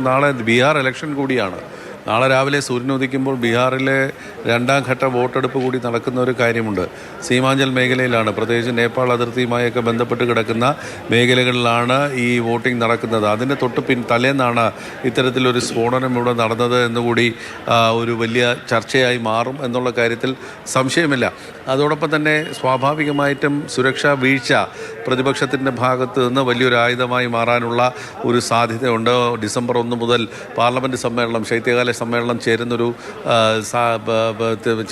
നാളെ ബീഹാർ ഇലക്ഷൻ കൂടിയാണ്. നാളെ രാവിലെ സൂര്യൻ ഉദിക്കുമ്പോൾ ബീഹാറിലെ രണ്ടാം ഘട്ട വോട്ടെടുപ്പ് കൂടി നടക്കുന്ന ഒരു കാര്യമുണ്ട്. സീമാഞ്ചൽ മേഖലയിലാണ്. പ്രത്യേകിച്ച് നേപ്പാൾ അതിർത്തിയുമായൊക്കെ ബന്ധപ്പെട്ട് കിടക്കുന്ന മേഖലകളിലാണ് ഈ വോട്ടിംഗ് നടക്കുന്നത്. അതിന്റെ തൊട്ട് പിൻ തലേന്നാണ് ഇത്തരത്തിലൊരു സ്ഫോടനം ഇവിടെ നടന്നത് എന്നുകൂടി ഒരു വലിയ ചർച്ചയായി മാറും എന്നുള്ള കാര്യത്തിൽ സംശയമില്ല. അതോടൊപ്പം തന്നെ സ്വാഭാവികമായിട്ടും സുരക്ഷാ വീഴ്ച പ്രതിപക്ഷത്തിന്റെ ഭാഗത്ത് നിന്ന് വലിയൊരു ആയുധമായി മാറാനുള്ള ഒരു സാധ്യതയുണ്ട്. ഡിസംബർ ഒന്ന് മുതൽ പാർലമെന്റ് സമ്മേളനം ശൈത്യകാല സമ്മേളനം ചേരുന്നൊരു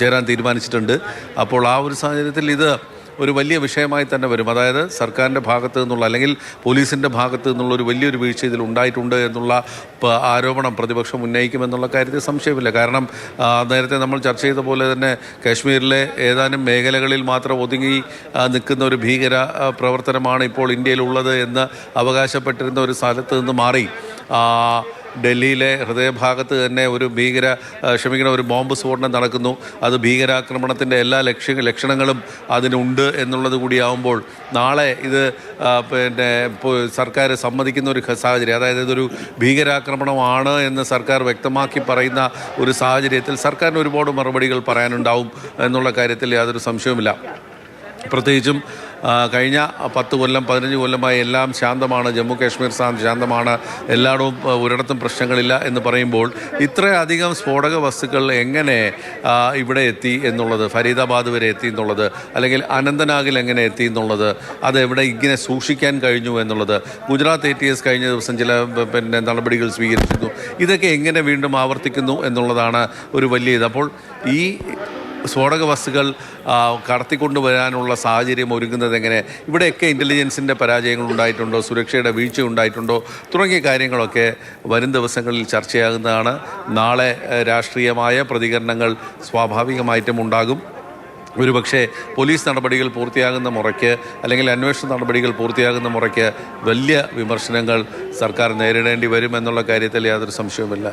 ചേരാൻ തീരുമാനിച്ചിട്ടുണ്ട്. അപ്പോൾ ആ ഒരു സാഹചര്യത്തിൽ ഇത് ഒരു വലിയ വിഷയമായി തന്നെ വരും. അതായത് സർക്കാരിന്റെ ഭാഗത്ത് നിന്നുള്ള അല്ലെങ്കിൽ പോലീസിന്റെ ഭാഗത്ത് നിന്നുള്ള ഒരു വലിയൊരു വീഴ്ച ഇതിൽ ഉണ്ടായിട്ടുണ്ട് എന്നുള്ള ആരോപണം പ്രതിപക്ഷം ഉന്നയിക്കുമെന്നുള്ള കാര്യത്തിൽ സംശയമില്ല. കാരണം നേരത്തെ നമ്മൾ ചർച്ച ചെയ്ത പോലെ തന്നെ കാശ്മീരിലെ ഏതാനും മേഖലകളിൽ മാത്രം ഒതുങ്ങി നിൽക്കുന്ന ഒരു ഭീകര പ്രവർത്തനമാണ് ഇപ്പോൾ ഇന്ത്യയിലുള്ളത് എന്ന് അവകാശപ്പെട്ടിരുന്ന ഒരു സ്ഥലത്ത് നിന്ന് മാറി. ഡൽഹിയിലെ ഹൃദയഭാഗത്ത് തന്നെ ഒരു ഭീകര ക്ഷമിക്കണം ഒരു ബോംബ് സ്ഫോടനം നടക്കുന്നു. അത് ഭീകരാക്രമണത്തിന്റെ എല്ലാ ലക്ഷ്യ ലക്ഷണങ്ങളും അതിനുണ്ട് എന്നുള്ളത് കൂടിയാവുമ്പോൾ നാളെ ഇത് പിന്നെ സർക്കാർ സമ്മതിക്കുന്ന ഒരു സാഹചര്യം അതായത് ഇതൊരു ഭീകരാക്രമണമാണ് എന്ന് സർക്കാർ വ്യക്തമാക്കി പറയുന്ന ഒരു സാഹചര്യത്തിൽ സർക്കാരിന് ഒരുപാട് മറുപടികൾ പറയാനുണ്ടാവും എന്നുള്ള കാര്യത്തിൽ യാതൊരു സംശയവുമില്ല. പ്രത്യേകിച്ചും കഴിഞ്ഞ പത്ത് കൊല്ലം പതിനഞ്ച് കൊല്ലമായി എല്ലാം ശാന്തമാണ്. ജമ്മു കാശ്മീർ ശാന്തമാണ്. എല്ലായിടവും ഒരിടത്തും പ്രശ്നങ്ങളില്ല എന്ന് പറയുമ്പോൾ ഇത്രയധികം സ്ഫോടക വസ്തുക്കൾ എങ്ങനെ ഇവിടെ എത്തി എന്നുള്ളത് ഫരീദാബാദ് വരെ എത്തി എന്നുള്ളത് അല്ലെങ്കിൽ അനന്തനാഗിൽ എങ്ങനെ എത്തി എന്നുള്ളത് അത് എവിടെ ഇങ്ങനെ സൂക്ഷിക്കാൻ കഴിഞ്ഞു എന്നുള്ളത് ഗുജറാത്ത് എ ടി എസ് കഴിഞ്ഞ ദിവസം ചില പിന്നെ നടപടികൾ സ്വീകരിച്ചിരുന്നു. ഇതൊക്കെ എങ്ങനെ വീണ്ടും ആവർത്തിക്കുന്നു എന്നുള്ളതാണ് ഒരു വലിയ ഇത്. അപ്പോൾ ഈ സ്ഫോടക വസ്തുക്കൾ കടത്തിക്കൊണ്ടുവരാനുള്ള സാഹചര്യം ഒരുങ്ങുന്നത് എങ്ങനെ? ഇവിടെയൊക്കെ ഇന്റലിജൻസിന്റെ പരാജയങ്ങൾ ഉണ്ടായിട്ടുണ്ടോ? സുരക്ഷയുടെ വീഴ്ച ഉണ്ടായിട്ടുണ്ടോ? തുടങ്ങിയ കാര്യങ്ങളൊക്കെ വരും ദിവസങ്ങളിൽ ചർച്ചയാകുന്നതാണ്. നാളെ രാഷ്ട്രീയമായ പ്രതികരണങ്ങൾ സ്വാഭാവികമായിട്ടും ഉണ്ടാകും. ഒരുപക്ഷെ പോലീസ് നടപടികൾ പൂർത്തിയാകുന്ന മുറയ്ക്ക് അല്ലെങ്കിൽ അന്വേഷണ നടപടികൾ പൂർത്തിയാകുന്ന മുറയ്ക്ക് വലിയ വിമർശനങ്ങൾ സർക്കാർ നേരിടേണ്ടി വരുമെന്നുള്ള കാര്യത്തിൽ യാതൊരു സംശയവുമില്ല.